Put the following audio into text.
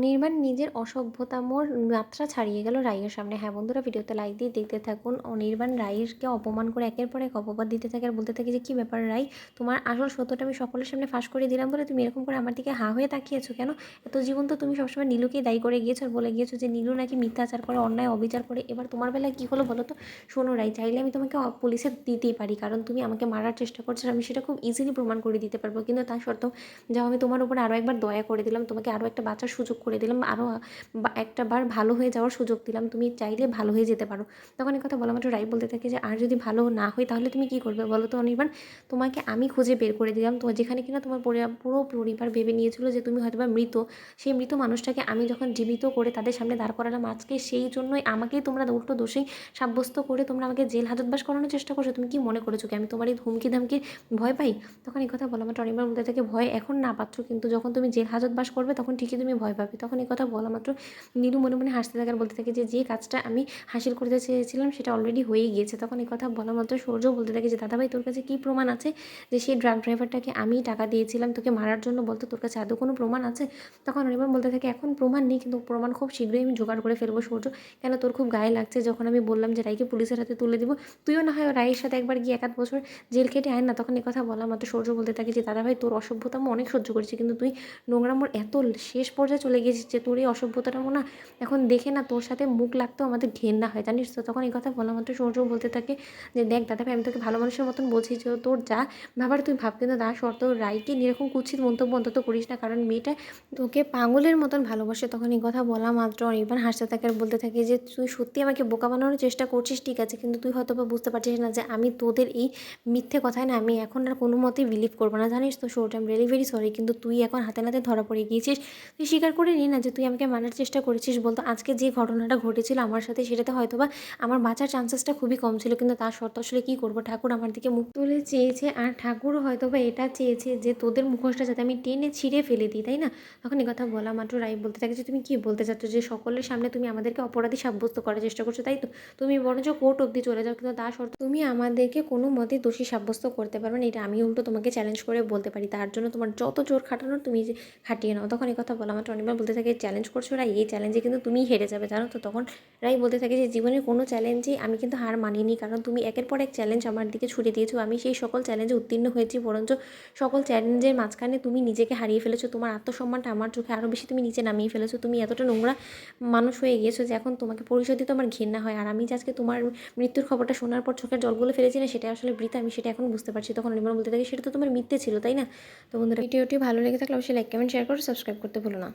অনির্বাণ নিজের অসভ্যতামোর মাত্রা ছাড়িয়ে গেল রায়ের সামনে। হ্যাঁ বন্ধুরা, ভিডিওতে লাইক দিয়ে দেখতে থাকুন। অনির্বাণ রায়েরকে অপমান করে একের পর এক অপবাদ দিতে থাকে আর বলতে থাকে যে, কী ব্যাপার রাই? তোমার আসল সত্যটা আমি সকলের সামনে ফাঁস করে দিলাম বলে তুমি এরকম করে আমার দিকে হা হয়ে তাকিয়েছো কেন? এত জীবন তো তুমি সবসময় নীলুকেই দায়ী করে গিয়েছো আর বলে গিয়েছো যে, নীলু নাকি মিথ্যাচার করে, অন্যায় অবিচার করে। এবার তোমার বেলায় কী হলো বলো তো? শোনো রাই, চাইলে আমি তোমাকে পুলিশে দিতেই পারি। কারণ তুমি আমাকে মারার চেষ্টা করছ আমি সেটা খুব ইজিলি প্রমাণ করে দিতে পারব। কিন্তু তা সত্ত্বেও যাও, আমি তোমার উপর আরও একবার দয়া করে দিলাম। তোমাকে আরও একটা বাঁচার সুযোগ দিলাম আরও একটা বার ভালো হয়ে যাওয়ার সুযোগ দিলাম, তুমি চাইলে ভালো হয়ে যেতে পারো। তখন এই কথা বলা মাত্র রাই বলতে থাকে যে, আর যদি ভালো না হয়, তাহলে তুমি কী করবে? বলো তো অনির্বাণ, তোমাকে আমি খুঁজে বের করে দিলাম। তো যেখানে কিনা তোমার পরি- পুরো পরিবার ভেবে নিয়েছিল যে, তুমি হয়তো বা মৃত। সেই মৃত মানুষটাকে আমি যখন জীবিত করে তাদের সামনে দাঁড় করালাম, আজকে সেই জন্যই আমাকেই তোমরা উল্টো দোষেই সাব্যস্ত করে তোমরা আমাকে জেল হাজতবাস করানোর চেষ্টা করছ। তুমি কি মনে করেছ কি আমি তোমার এই হুমকি ধামকি ভয় পাই? তখন এই কথা বলা মাত্র অনির্বাণ বলতে থাকে, ভয় এখন না পাচ্ছ, কিন্তু যখন তুমি জেল হাজতবাস করবে, তখন ঠিকই তুমি ভয় পাবে। তখন এই কথা বলা মাত্র। নীলু মনে মনে হাসতে থাকে আর বলতে থাকে যে যে কাজটা আমি হাসিল করতে চেয়েছিলাম সেটা অলরেডি হয়ে গিয়েছে। তখন এই কথা বলা মাত্র সূর্য বলতে থাকে যে, দাদাভাই, তোর কাছে কী প্রমাণ আছে যে, সেই ড্রাগ ড্রাইভারটাকে আমি টাকা দিয়েছিলাম, তোকে মারার জন্য বলতো তোর কাছে আদৌ কোনো প্রমাণ আছে? তখন অনির্বাণ বলতে থাকে, এখন প্রমাণ নেই, কিন্তু প্রমাণ খুব শীঘ্রই আমি জোগাড় করে ফেলব সূর্য। কেন তোর খুব গায়ে লাগছে? যখন আমি বললাম যে রায়কে পুলিশের হাতে তুলে দিব, তুইও না হয় রায়ের সাথে একবার গিয়ে এক আধ বছর জেল খেটে আয় না? তখন এই কথা বলা মাত্র সূর্য বলতে থাকে যে, দাদাভাই, তোর অসভ্যতা অনেক সহ্য করেছি, কিন্তু তুই নোংরামোর এত শেষ পর্যায়ে চলে গেছিস যে তোর এই অসভ্যতাটা না এখন দেখে না, তোর সাথে মুখ লাগতেও আমাদের ঘেন্না হয়, জানিস তো? তখন এই কথা বলা মাত্র সূর্য বলতে থাকে যে, দেখ দাদাভাই আমি তোকে ভালো মানুষের মতন বলছি যে, তোর যা ভাবার তুই ভাব, কিন্তু তা সত্ত্বেও রাইকে নিয়ে এরকম কুৎসিত মন্তব্য অন্তত করিস না, কারণ মেয়েটা তোকে পাগলের মতন ভালোবাসে। তখন এই কথা বলা মাত্র অনেকবার হাসতে থাকে আর বলতে থাকে যে, তুই সত্যি আমাকে বোকা বানানোর চেষ্টা করছিস, ঠিক আছে, কিন্তু তুই হয়তো বা বুঝতে পারছিস না যে, আমি তোদের এই মিথ্যে কথায় না, আমি এখন আর কোনো মতেই বিলিভ করব না। জানিস তো শোট আম রিয়েলি ভেরি সরি কিন্তু তুই এখন হাতে নাতে ধরা পড়ে গিয়েছিস। তুই স্বীকার করে নি না যে তুই আমাকে মানার চেষ্টা করেছিস বলতো। আজকে যে ঘটনাটা ঘটেছিল আমার সাথে সেটাতে হয়তো বা আমার বাঁচার চান্সেসটা খুবই কম ছিল, কিন্তু তার সত্ত্বেও আসলে কী করব? ঠাকুর আমার দিকে মুখ তুলে চেয়েছে আর ঠাকুর হয়তো বা এটা চেয়েছে যে তোদের মুখোশটা যাতে আমি টেনে ছিঁড়ে ফেলে দিই, তাই না? তখন এই কথা বলা মাত্র রাই বলতে থাকে যে, তুমি কী বলতে চাচ্ছ যে সকলের সামনে তুমি আমাদেরকে অপরাধী সাব্যস্ত করার চেষ্টা করছ, তাই তো? তুমি বরঞ্চ কোর্ট অবধি চলে যাও, কিন্তু তা সত্ত্বেও তুমি আমাদেরকে কোনো মতে দোষী সাব্যস্ত করতে পারবে না, এটা আমি উল্টো তোমাকে চ্যালেঞ্জ করে বলতে পারি। তার জন্য তোমার যত জোর খাটানোর তুমি খাটিয়ে নাও। তখন এই কথা বলা মাত্র অনেকবার বলতে থাকে চ্যালেঞ্জ করছ রাই এই চ্যালেঞ্জে কিন্তু তুমি হেরে যাবে, জানো তো? তখন রাই বলতে থাকে যে জীবনের কোনো চ্যালেঞ্জেই আমি কিন্তু হার মানিনি, কারণ তুমি একের পর এক চ্যালেঞ্জ আমার দিকে ছুড়ে দিয়েছ। আমি সেই সকল চ্যালেঞ্জে উত্তীর্ণ হয়েছি, বরঞ্চ সকল চ্যালেঞ্জের মাঝখানে তুমি নিজেকে হারিয়ে ফেলেছো। তোমার আত্মসম্মানটা আমার চোখে আরও বেশি তুমি নিচে নামিয়ে ফেলেছো। তুমি এতটা নোংরা মানুষ হয়ে গিয়েছো যে এখন তোমাকে পরিচয় দিতে আমার ঘেন্না হয়। আর আমি যে আজকে তোমার মৃত্যুর খবরটা শোনার পর চোখের জলগুলো ফেলেছি না, সেটা আসলে বৃথা, আমি সেটা এখন বুঝতে পারছি। তখন নির্মল বলতে থাকি, সেটা তো তোমার মিথ্যে ছিল, তাই না? তো বন্ধুরা, ভিডিওটি ভালো লেগে থাকলে অবশ্যই লাইক কমেন্ট শেয়ার করো সাবস্ক্রাইব করতে ভুলো না।